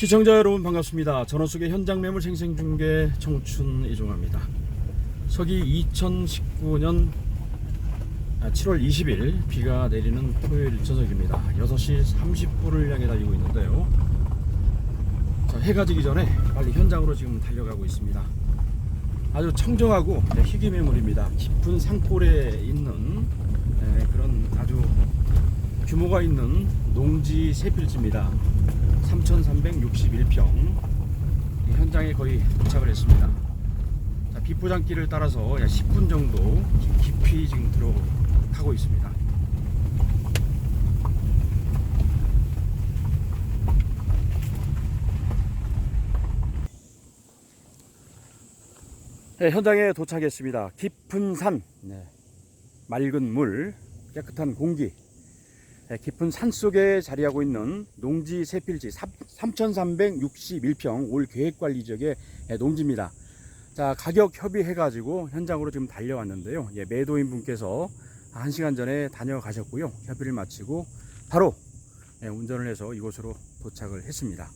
시청자 여러분 반갑습니다. 전원 속의 현장 매물 생생 중계 청춘 이종화입니다. 서기 2019년 7월 20일 비가 내리는 토요일 저녁입니다. 6시 30분을 향해 달리고 있는데요. 자, 해가 지기 전에 빨리 현장으로 지금 달려가고 있습니다. 아주 청정하고 네, 희귀 매물입니다. 깊은 산골에 있는 네, 그런 아주 규모가 있는 농지 세 필지입니다. 3,361평 현장에 거의 도착을 했습니다. 자, 비포장길을 따라서 약 10분 정도 깊이 지금 들어가고 있습니다. 네, 현장에 도착했습니다. 깊은 산, 네, 맑은 물, 깨끗한 공기, 네, 깊은 산 속에 자리하고 있는 농지 세필지 3,361평 올 계획관리 지역의 예, 농지입니다. 자, 가격 협의해가지고 현장으로 지금 달려왔는데요. 예, 매도인 분께서 한 시간 전에 다녀가셨고요. 협의를 마치고 바로 예, 운전을 해서 이곳으로 도착을 했습니다.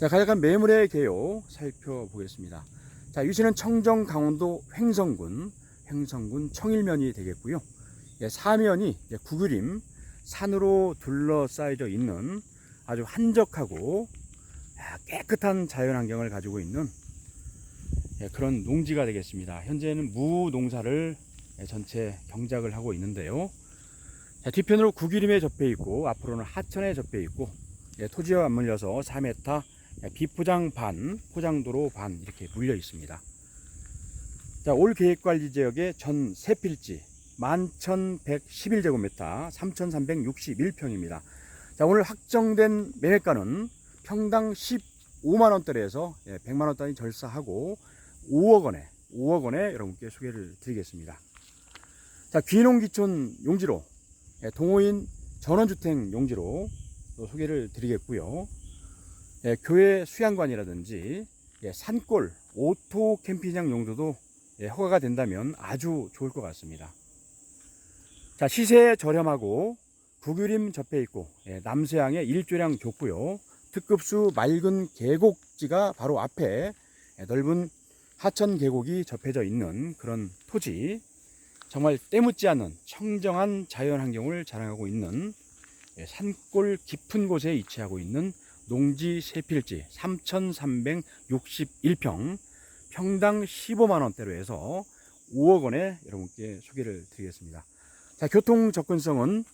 자, 가격한 매물의 개요 살펴보겠습니다. 자, 위치는 청정 강원도 횡성군, 횡성군 청일면이 되겠고요. 예, 사면이 예, 구그림, 산으로 둘러싸여져 있는 아주 한적하고 아, 깨끗한 자연환경을 가지고 있는 예, 그런 농지가 되겠습니다. 현재는 무 농사를 예, 전체 경작을 하고 있는데요. 자, 뒤편으로 구기림에 접해 있고 앞으로는 하천에 접해 있고 예, 토지와 맞물려서 4m 예, 비포장 반, 포장도로 반 이렇게 물려 있습니다. 자, 올 계획관리 지역의 전 세 필지 11,111제곱미터 3,361평입니다. 자, 오늘 확정된 매매가는 평당 15만원대에서 100만원 단위 절사하고 5억원에, 5억원에 여러분께 소개를 드리겠습니다. 자, 귀농기촌 용지로, 예, 동호인 전원주택 용지로 또 소개를 드리겠고요. 예, 교회 수양관이라든지 예, 산골, 오토 캠핑장 용도도 예, 허가가 된다면 아주 좋을 것 같습니다. 자, 시세 저렴하고 구규림 접해 있고 예, 남서양의 일조량 좁고요. 특급수 맑은 계곡지가 바로 앞에 예, 넓은 하천 계곡이 접해져 있는 그런 토지. 정말 때묻지 않은 청정한 자연 환경을 자랑하고 있는 예, 산골 깊은 곳에 위치하고 있는 농지 세필지 3,361평 평당 15만 원대로 해서 5억 원에 여러분께 소개를 드리겠습니다. 자, 교통 접근성은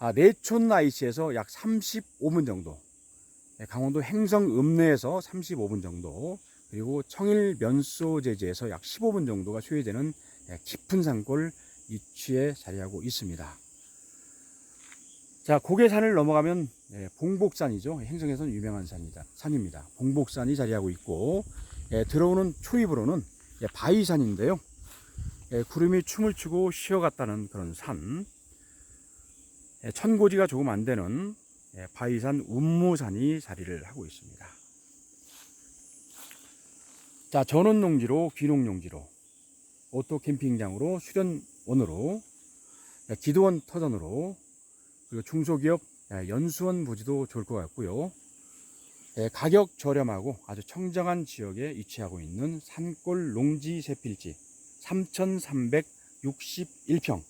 아, 내촌 IC에서 약 35분 정도, 네, 강원도 행성 읍내에서 35분 정도, 그리고 청일 면소 제지에서 약 15분 정도가 소요되는 예, 깊은 산골 위치에 자리하고 있습니다. 자, 고개산을 넘어가면 예, 봉복산이죠. 행성에서는 유명한 산이다, 산입니다. 봉복산이 자리하고 있고 예, 들어오는 초입으로는 예, 바위산인데요. 예, 구름이 춤을 추고 쉬어갔다는 그런 산. 예, 천고지가 조금 안 되는 예, 바위산 운무산이 자리를 하고 있습니다. 자, 전원 농지로 귀농용지로 오토 캠핑장으로 수련원으로 예, 기도원 터전으로 그리고 중소기업 예, 연수원 부지도 좋을 것 같고요. 예, 가격 저렴하고 아주 청정한 지역에 위치하고 있는 산골 농지 세필지 3,361평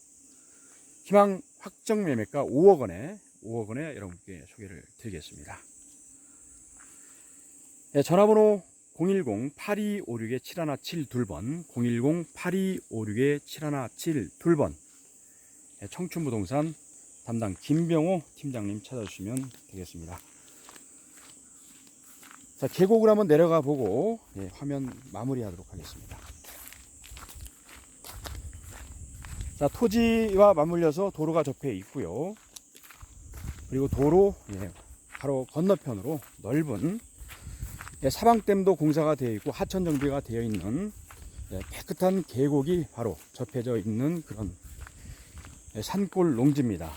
희망 확정 매매가 5억 원에 5억 원에 여러분께 소개를 드리겠습니다. 예, 전화번호 010-8256-7172번 010-8256-7172번 예, 청춘부동산 담당 김병호 팀장님 찾아주시면 되겠습니다. 자, 계곡을 한번 내려가 보고 예, 화면 마무리하도록 하겠습니다. 자, 토지와 맞물려서 도로가 접해 있고요. 그리고 도로 예, 바로 건너편으로 넓은 예, 사방댐도 공사가 되어 있고 하천 정비가 되어 있는 예, 깨끗한 계곡이 바로 접해져 있는 그런 예, 산골 농지입니다.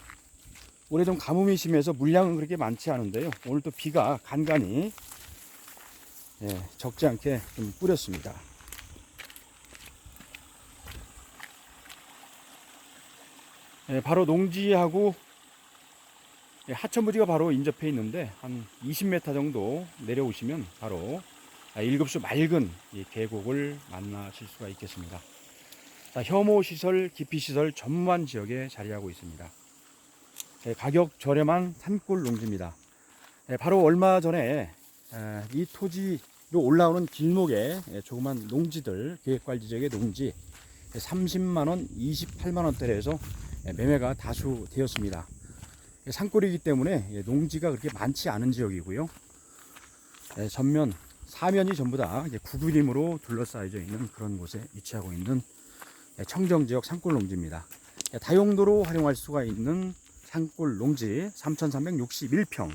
올해 좀 가뭄이 심해서 물량은 그렇게 많지 않은데요. 오늘 또 비가 간간히 예, 적지 않게 좀 뿌렸습니다. 예, 바로 농지하고 예, 하천부지가 바로 인접해 있는데 한 20m 정도 내려오시면 바로 아, 일급수 맑은 이 계곡을 만나실 수가 있겠습니다. 자, 혐오 시설, 기피 시설 전무한 지역에 자리하고 있습니다. 예, 가격 저렴한 산골 농지입니다. 예, 바로 얼마 전에 에, 이 토지로 올라오는 길목에 예, 조그만 농지들 계획관리 지역의 농지 30만 원, 28만 원대에서 예, 매매가 다수 되었습니다. 예, 산골이기 때문에 예, 농지가 그렇게 많지 않은 지역이고요. 예, 전면 사면이 전부 다 구그림으로 둘러싸여져 있는 그런 곳에 위치하고 있는 예, 청정 지역 산골 농지입니다. 예, 다용도로 활용할 수가 있는 산골 농지 3,361평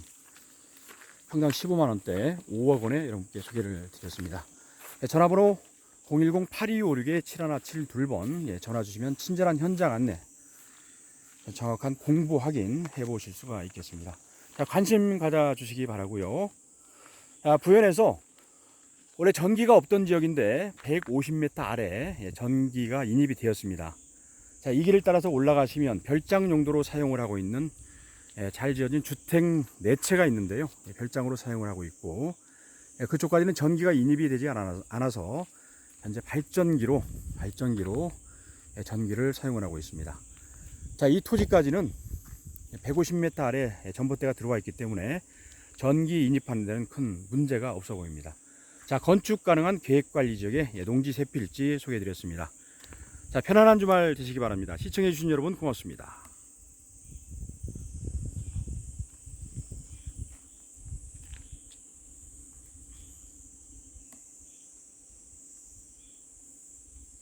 평당 15만 원대 5억 원에 여러분께 소개를 드렸습니다. 예, 전화번호 010-8256-7172번 예, 전화 주시면 친절한 현장 안내 정확한 공부 확인 해 보실 수가 있겠습니다. 자, 관심 가져 주시기 바라고요. 아, 부연에서 원래 전기가 없던 지역인데 150m 아래 예, 전기가 인입이 되었습니다. 자, 이 길을 따라서 올라가시면 별장 용도로 사용을 하고 있는 예, 잘 지어진 주택 네 채가 있는데요. 예, 별장으로 사용을 하고 있고 예, 그쪽까지는 전기가 인입이 되지 않아- 않아서 현재 발전기로 발전기로 예, 전기를 사용을 하고 있습니다. 자, 이 토지까지는 150m 아래 전봇대가 들어와 있기 때문에 전기 인입하는 데는 큰 문제가 없어 보입니다. 자, 건축 가능한 계획 관리 지역의 예, 농지 세필지 소개해 드렸습니다. 자, 편안한 주말 되시기 바랍니다. 시청해 주신 여러분 고맙습니다.